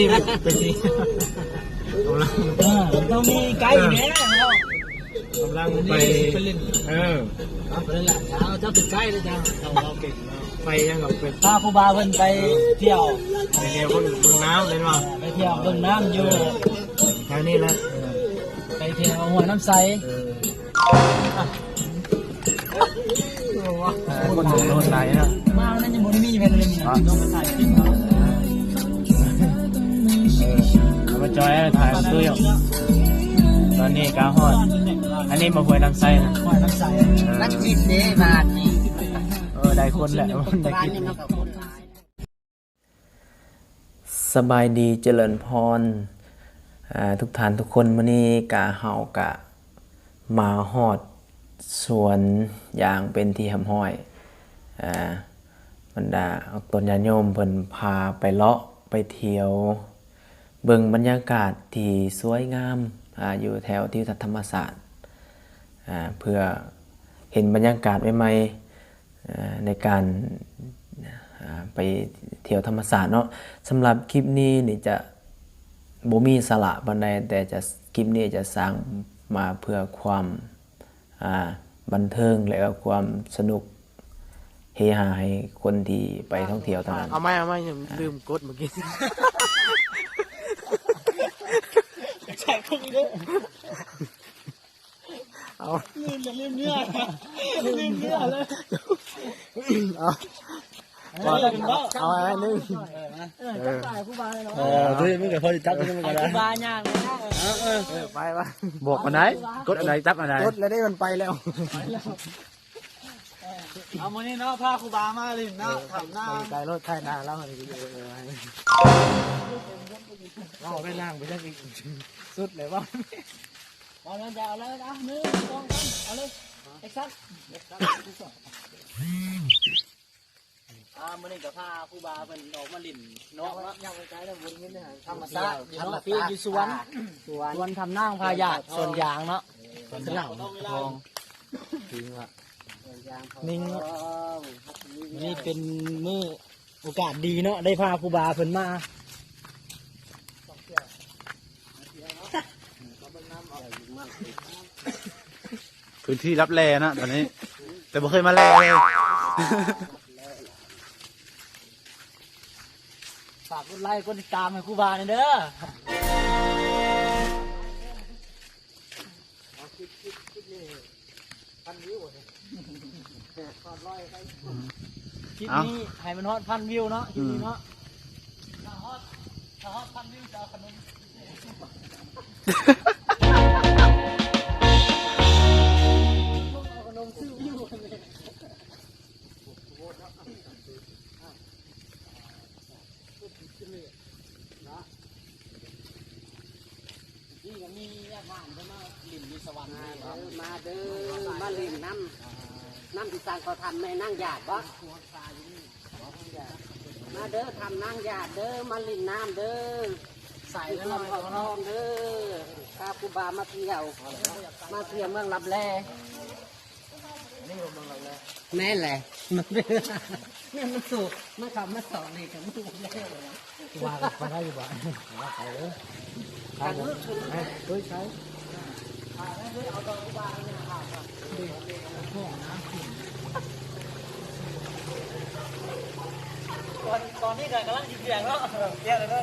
ที่เป็นที่กำลังต้องมีไกด์แน่กำลังไปไปเล่นเออเอาไปเล่นละเจ้าเจ้าติดไกด์เลยจ้าเราเก่งไปยังกับเป็นพาครูบาเพิ่นไปเที่ยวไปเดียวคนเมืองน้ำเลยว่าไปเที่ยวเบิ่งน้ำอยู่แถวนี้แหละไปเที่ยวหัวน้ำใสเออคนโดนโดนไหลนะมานั่นยังบ่ได้มีแผ่นเลยนี่ต้องไปถ่ายคลิปเนาะ จอยให้ถ่ายตู้อยู่ตอนนี้กาฮอด อันนี้มาหวยน้ำไส้นะหัวน้ำใสรักจิตเด้บาทนี่เออได้คนแหละได้บ้านกินนี่มันก็คนหลายสบายดีเจริญพรอ่าทุกท่านทุกคนมื้อนี้กะเฮากะมาฮอดสวนอย่างเป็นที่หำห้อยอ่าบรรดาตนญาติโยมเพิ่นพาไปเลาะไปเที่ยว เบิ่งบรรยากาศที่สวยงามออยู่แถวที่ธรรมศาสตร์เพื่อเห็นบรรยากาศใหม่ๆในการไปเที่ยวธรรมศาสตร์เนาะสำหรับคลิปนี้นี่จะบ่มีสาระปานใดแต่จะคลิปนี้จะสร้างมาเพื่อความบันเทิงและก็ความสนุกเฮฮาให้คนที่ไปท่องเที่ยวเท่านั้นเอาไม่เอาไม่ลืมกดเมื่อกี้ ใช่ คงเด้อเอาลืมจะลืมเนื้อลืมเนื้อเลยเอาเอาเอาอะไรนึงเออจับได้ครูบาเลยเนาะเออตัวนี้มึงกับพอจะจับมึงคกันได้รูบายากเลยนะเออไปวะบอกอันไหนกดอันไหนจับอันไหนกดแล้วได้มันไปแล้ว เอามื้อนี้เนาะพาครูบามาเลยเนาะทำหน้าไกลรถไทยนาแล้วมันเราไปล่างไปได้อีกสุดเลยว่าเอาเลยจะเอาเลยนะหนึ่งสองสามเอาเลยเอ็กซัสอ่ามื้อนี้ก็พาครูบาเพิ่นออกมาลิ้นเนาะยังไปไกลแล้ววนนี้เนี่ยธรรมศาสตร์ธรรมศาสตร์อยู่สวนสวนสวนทำนั่งพายาดสวนยางเนาะสวนเหล่าทองทิ้งละ นิ่งนี่เป็นมือโอกาสดีเนาะได้พาครูบาเพิ่นมาพื้นที่รับแลนะตอนนี้ แต่บ่เคยมาแลเลยฝากกดไลค์กดติดตามให้ครูบา หน่อยเด้อคลิปนี้ให้มันฮอตพันวิวเนาะคลิปนี้เนาะถ้าฮอตถ้าฮอตพันวิวจะเอาขนมนี่ก็มีญาติบ้านก็มา ลินมีสวรรค์นี่ครับมาเด้อมาเล่นน้ำน้ำที่สร้างเขาทำในนั่งหยาดวะมาเด้อทำนั่งหยาดเด้อมาเล่นน้ำเด้อใส่ใส่แล้วเพื่หอน่นอยเขาทองเด้อข้าครูบามาเที่ยว มาเที่ยวเมืองลับแลแม่แหละมันเด้อแม่มันสูมาขับมาสอนนี่กับมึงลับแลเลยว่าไปได้อยู่บ้านไปเลยทางนู้นคือเฮ้ยใช้ ตอนตอนนี้กำลังยิงเสียงเนาะเยอะเลยเนาะ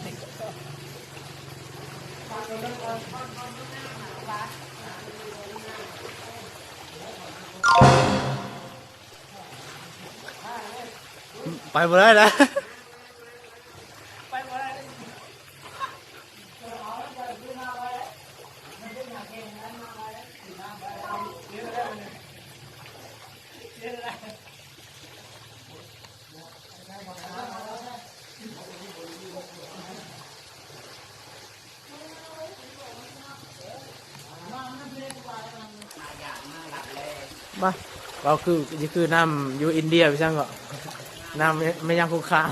ไปบ่ได้แล้ว มาเราคือนี่คือน้ำอยู่อินเดียไปช่างก็น้ำไม่ไม่ยังคุกคาม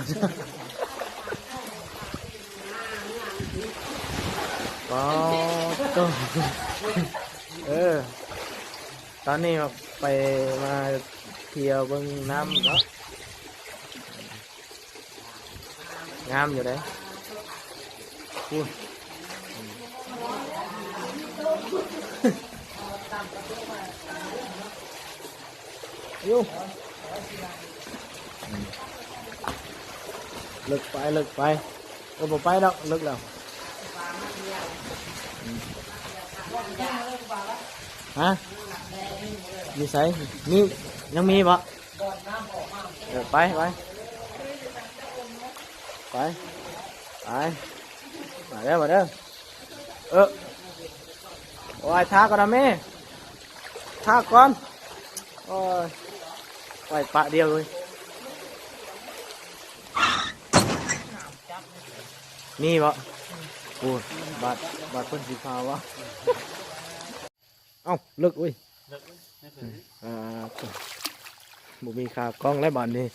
ก็ก็เออ ตอนนี้ไปมาเที่ยวเบิ่งน้ำเนาะงามอยู่เลยพูด อยู่เลิกไปเลิกไปเออบ่ไปดอกเลิกแล้วอืมฮะมีใส่มียังมีบ่เออไปไปไปไปมาเด้อมาเด้อเออโอ้ยทาก่อนนะแม่ทาก่อนโอ้ยไปปะเดียวเลย นี่บ่โอ้ยบาดบาดเพิ่นสีฟ้าวะเอ้าเลิกเว้ยอ่าบ่มีขากล้องแล้วบาดนี้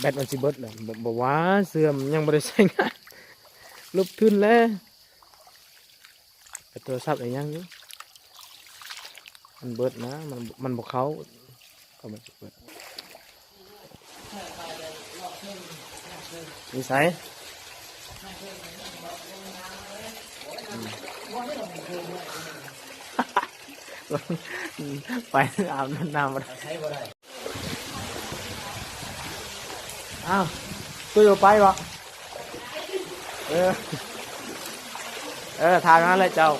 แบตมันสิเบิดเลยบ่บ่ว่าเสื่อมยังบ่ได้ใช้งานลบทุนแล้วแต่โทรศัพท์อีกยังอยู่มันเบิดนะ มันมันบ่เข้าก็มันสิเบิด นิสัยไปอาบน้ำมาอ้าวตัวอยู่ไปบ่เออ เออทางนั้นเลยเจ้า